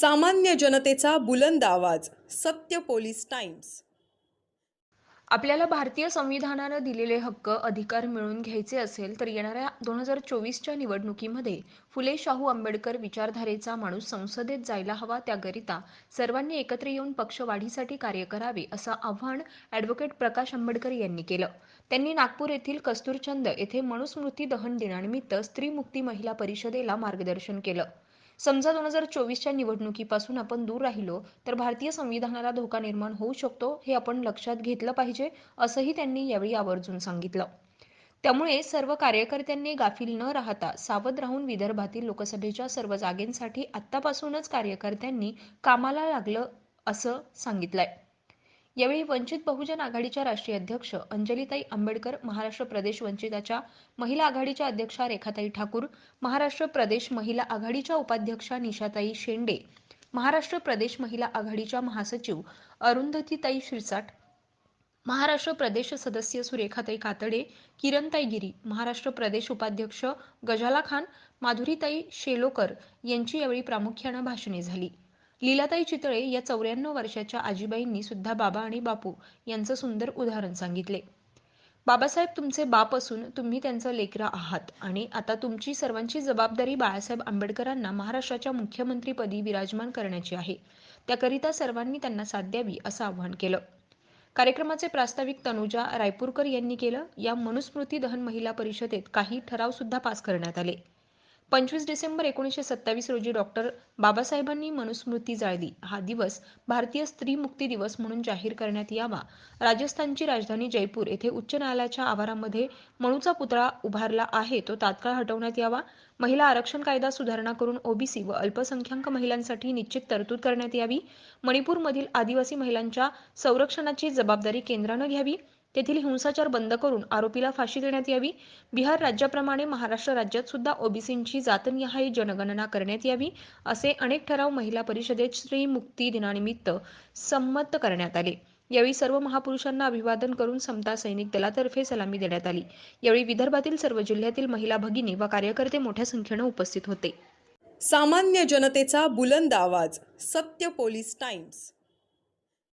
सामान्य जनतेचा बुलंद आवाज सत्य पोलीस टाइम्स. आपल्याला भारतीय संविधानानं दिलेले हक्क अधिकार मिळवून घ्यायचे असेल तर येणाऱ्या दोन हजार चोवीसच्या निवडणुकीमध्ये फुले शाहू आंबेडकर विचारधारेचा माणूस संसदेत जायला हवा त्याकरिता सर्वांनी एकत्र येऊन पक्ष वाढीसाठी कार्य करावे असं आव्हान ॲडव्होकेट प्रकाश आंबेडकर यांनी केलं. त्यांनी नागपूर येथील कस्तुरचंद येथे मनुस्मृती दहन दिनानिमित्त स्त्रीमुक्ती महिला परिषदेला मार्गदर्शन केलं. समजा दोन हजार चोवीसच्या निवडणुकीपासून आपण दूर राहिलो तर भारतीय संविधानाला धोका निर्माण होऊ शकतो हे आपण लक्षात घेतलं पाहिजे असंही त्यांनी यावेळी आवर्जून सांगितलं. त्यामुळे सर्व कार्यकर्त्यांनी गाफील न राहता सावध राहून विदर्भातील लोकसभेच्या सर्व जागेंसाठी आत्तापासूनच कार्यकर्त्यांनी कामाला लागलं असं सांगितलंय. यावेळी वंचित बहुजन आघाडीच्या राष्ट्रीय अध्यक्ष अंजलीताई आंबेडकर महाराष्ट्र प्रदेश वंचिताच्या महिला आघाडीच्या अध्यक्षा रेखाताई ठाकूर महाराष्ट्र प्रदेश महिला आघाडीच्या उपाध्यक्षा निशाताई शेंडे महाराष्ट्र प्रदेश महिला आघाडीच्या महासचिव अरुंधतीताई शिरसाट महाराष्ट्र प्रदेश सदस्य सुरेखाताई कातडे किरणताई गिरी महाराष्ट्र प्रदेश उपाध्यक्ष गजाला खान माधुरीताई शेलोकर यांची यावेळी प्रामुख्यानं भाषणे झाली. लीलाताई चितळे या चौऱ्याण्णव वर्षाच्या आजीबाईंनी सुद्धा बाबा आणि बापू यांचं सुंदर उदाहरण सांगितले. बाबासाहेब तुमचे बाप असून तुम्ही त्यांचं लेकरा आहात आणि आता तुमची सर्वांची जबाबदारी बाळासाहेब आंबेडकरांना महाराष्ट्राच्या मुख्यमंत्रीपदी विराजमान करण्याची आहे. त्याकरिता सर्वांनी त्यांना साथ द्यावी असं आवाहन केलं. कार्यक्रमाचे प्रास्ताविक तनुजा रायपूरकर यांनी केलं. या मनुस्मृती दहन महिला परिषदेत काही ठराव सुद्धा पास करण्यात आले. पंचवीस डिसेंबर एकोणीसशे सत्तावीस रोजी डॉक्टर बाबासाहेबांनी मनुस्मृती जाळली. हा दिवस भारतीय स्त्री मुक्ती दिवस म्हणून जाहीर करण्यात यावा. राजस्थानची राजधानी जयपूर येथे उच्च न्यायालयाच्या आवारामध्ये मणूचा पुतळा उभारला आहे. तो तात्काळ हटवण्यात यावा. महिला आरक्षण कायदा सुधारणा करून ओबीसी व अल्पसंख्याक महिलांसाठी निश्चित तरतूद करण्यात यावी. मणिपूरमधील आदिवासी महिलांच्या संरक्षणाची जबाबदारी केंद्रानं घ्यावी. तेथील हिंसाचार बंद करून आरोपीला फाशी देण्यात यावी. बिहार राज्याप्रमाणे महाराष्ट्र राज्यात सुद्धा ओबीसींची जातनिहाय जनगणना करण्यात यावी असे अनेक ठराव महिला परिषदेत श्री मुक्ती दिनानिमित्त संमत करण्यात आले. यावेळी सर्व महापुरुषांना अभिवादन करून समता सैनिक दलातर्फे सलामी देण्यात आली. यावेळी विदर्भातील सर्व जिल्ह्यातील महिला भगिनी व कार्यकर्ते मोठ्या संख्येनं उपस्थित होते. सामान्य जनतेचा बुलंद आवाज सत्य पोलीस टाइम्स.